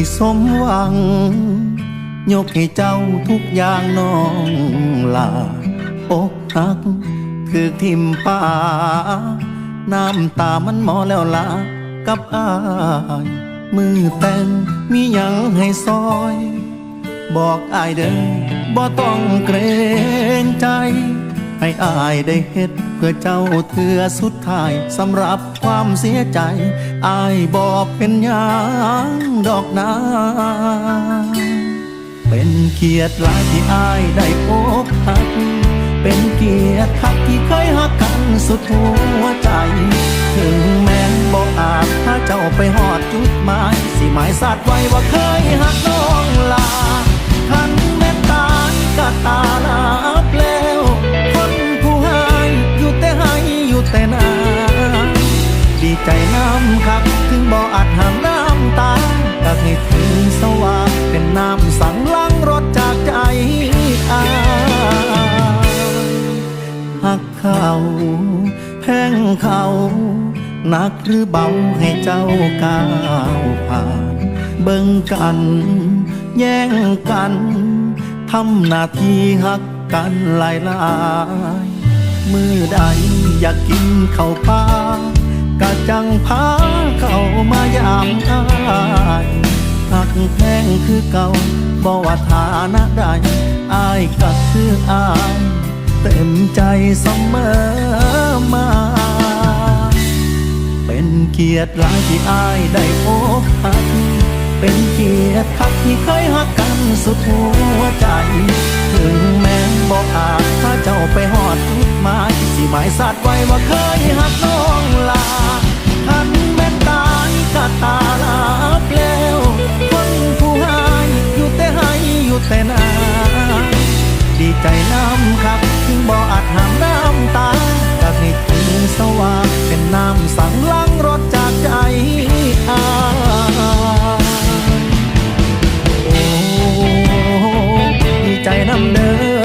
ที่สมหวัง ยกให้เจ้าทุกอย่างน้องลาอกหัก คือทิมป่า น้ำตามันหมอแล้วลากับอาย มือแต่งมียังให้ซอย บอกอายเด้อบ่ต้องเกรงใจ ให้อายได้เฮ็ดเพื่อเจ้าเถือสุดท้ายสำหรับความเสียใจ อายบอกเป็นหยังดอกนาเป็นเกียรติหลายที่อายได้พบหัก เป็นเกียรติคักที่เคยหักกันสุดหัวใจ ถึงแม้บอกอาจถ้าเจ้าไปหอดจุดหมาย สิหมายสัตว์ไว้ว่าเคยหักน้องลาทันแม่ตาก็ตาลา ถึงสว่างเป็นน้ำสั่งล้างรถจากใจอาหักเขาแพงเขาหนักหรือเบาให้เจ้าก้าวผ่าน เบิ่งกัน แย่งกันทำหน้าที่หักกันหลายลายมือใดอยากกินข้าวปลากะจังพาเข้ามายามอาย หักแพงคือเก่าบ่ว่าฐานะใดอายก็คืออายเต็มใจเสมอมา เป็นเกียรติหลายที่อายได้พบหักเป็นเกียรติคักที่เคยหักกันสุดหัวใจ ถึงแม้บอกอาจถ้าเจ้าไปหอดจุดมายสิหมายสัตว์ไว้ว่าเคยหักน้องลา แต่นาดีใจน้ำครับถึงบ่อาจหามน้ำตาจากให้ถึงสว่างเป็นน้ำสั่งล้างรถจากใจอาโอ้ดีใจน้ำเด้อ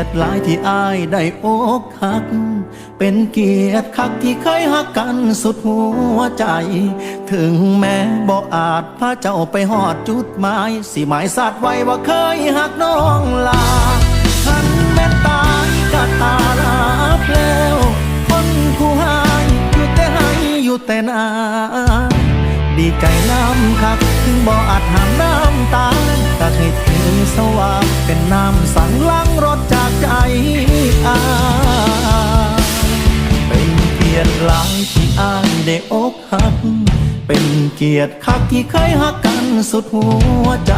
ยรติหลายที่อายได้อกหัก เป็นเกียรติคักที่เคยหักกันสุดหัวใจ ถึงแม้บ่อาจพาเจ้าไปหอดจุดหมาย สิหมายสัตว์ไว้ว่าเคยหักน้องลาทันแม่ตายก็ตาลาบแล้วคนผู้ให้อยู่แต่ให้อยู่แต่นาดีใจน้ำคักถึงบ่อาจหามน้ำตาก็ให้ถึงสว่างเป็นน้ำสังล้าง อายเป็นเกียรติหลายที่อายได้อกหัก เป็นเกียรติคักที่เคยหักกันสุดหัวใจ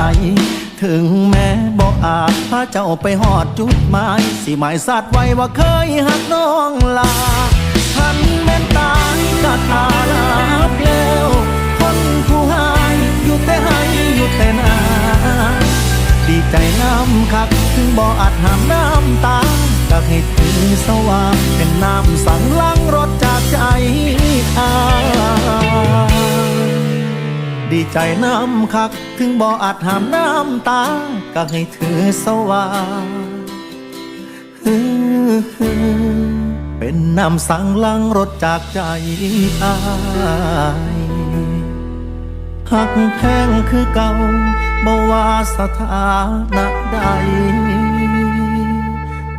ถึงแม้บ่อาจพาเจ้าไปหอดจุดหมาย สิหมายสัตว์ไว้ว่าเคยหักน้องลาทันแม่นตายก็ทาลาบแล้วคนผู้ให้อยู่แต่ให้อยู่แต่นาดีใจน้ำคักถึงบ่อาจหามน้ำตา ก็ให้ถึงสว่างเป็นน้ำสั่งล้างรถจากใจอาดีใจน้ำคัก ถึงบ่ออาจหามน้ำตาก็ให้ถือสว่างเป็นน้ำสั่งล้างรถจากใจอายหักแพงคือเก่าบ่ว่าสถานะใด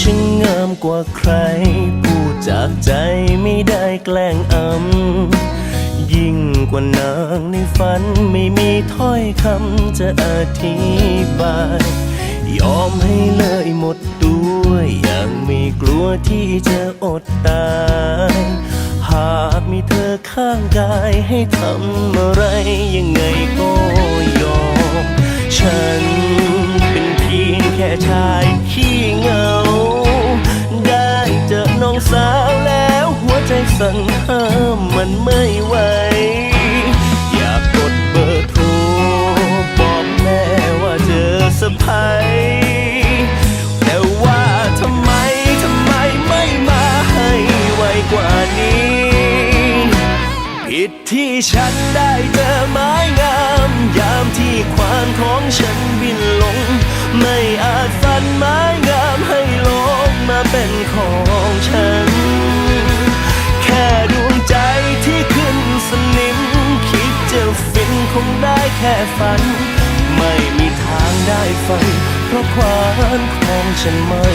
ช่างงามกว่าใคร พูดจากใจไม่ได้แกล้งอำ ยิ่งกว่านางในฝันไม่มีถ้อยคำจะอธิบาย ยอมให้เลยหมดตัวอย่างไม่กลัวที่จะอดตาย หากมีเธอข้างกายให้ทำอะไรยังไงก็ยอม ฉันเป็นีแค่ชายขี้เงา ได้เจอน้องสาวแล้วหัวใจสั่นห้ามมันไม่ไหว ที่ฉันได้เจอไม้งาม ยามที่ควานของฉันบินลง ไม่อาจฟันไม้งามให้ลงมาเป็นของฉัน แค่ดวงใจที่ขึ้นสนิม คิดจะฟินคงได้แค่ฝัน ไม่มีทางได้ฟังเพราะความของฉันไม่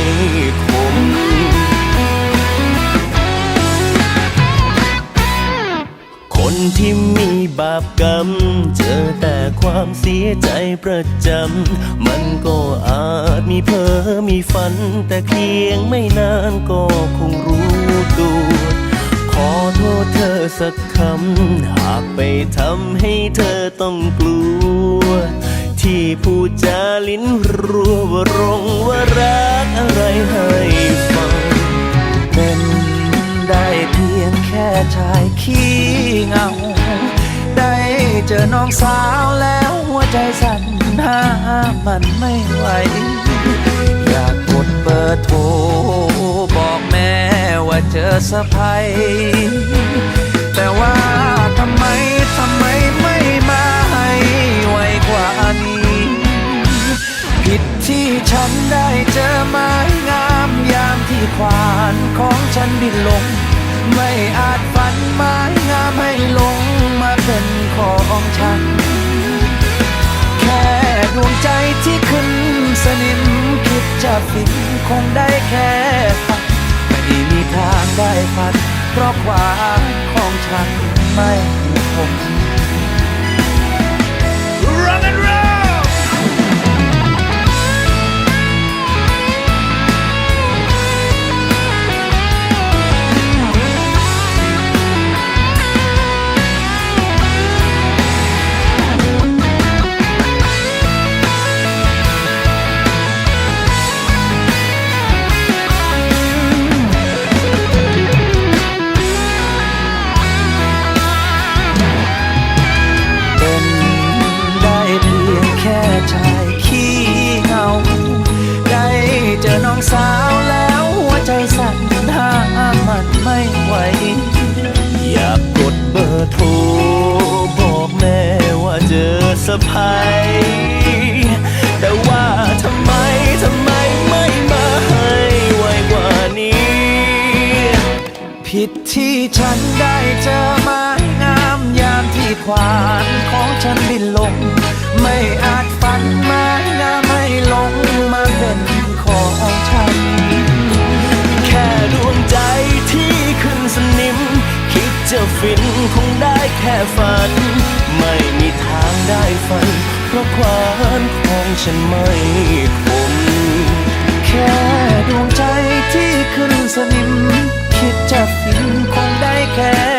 คม คนที่มีบาปกรรม เจอแต่ความเสียใจประจำ มันก็อาจมีเพ้อมีฝัน แต่เพียงไม่นานก็คงรู้ตัวขอโทษเธอสักคำ หากไปทำให้เธอต้องกลัว ที่พูดจาลิ้นรัวว่ารงว่ารักอะไรให้ฟั แค่ชายขี้เงา ได้เจอน้องสาวแล้วหัวใจสั่นหามันไม่ไหว อยากกดเบอร์โทร บอกแม่ว่าเจอสะพายแต่ว่าทำไมทำไมไม่มาให้ไวกว่านี้ ผิดที่ฉันได้เจอไม้งามยามที่ควานของฉันบินลง อาจฝันไม้งามให้ลงมาเป็นของฉัน แค่ดวงใจที่ขึ้นสนิมคิดจะฟินคงได้แค่ฝันไม่มีทางได้ฝัน เพราะความของฉันไม่คง Run and roll ผิดที่ฉันได้เจอไม้งามยามที่ควานของฉันบินลง ไม่อาจฝันไม้งามให้ลงมาเป็นของฉัน แค่ดวงใจที่ขึ้นสนิม คิดจะฟินคงได้แค่ฝัน ไม่มีทางได้ฝัน เพราะความของฉันไม่คมแค่ดวงใจที่ขึ้นสนิม คิดจะฟินคงได้แค่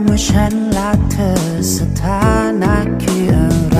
ว่าฉันรักเธอสถานะคืออะไร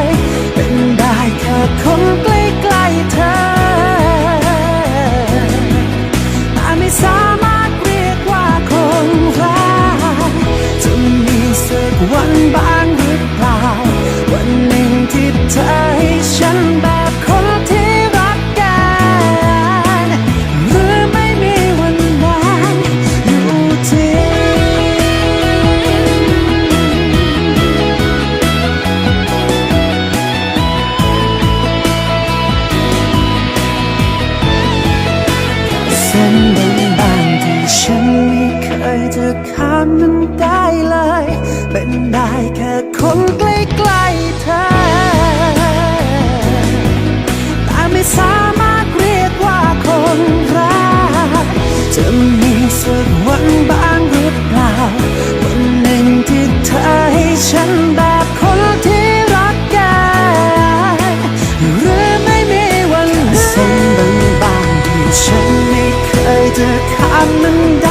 ย ยจะข้ามมันได้เลย เป็นได้แค่คนใกล้ๆเธอ แต่ไม่สามารถเรียกว่าคนรัก จะมีสักวันบ้างหรือเปล่า วันหนึ่งที่เธอให้ฉันแบบคนที่รักกันหรือไม่มีวันนั้นเส้นบางๆที่ฉันไม่เคยจะข้ามมันได้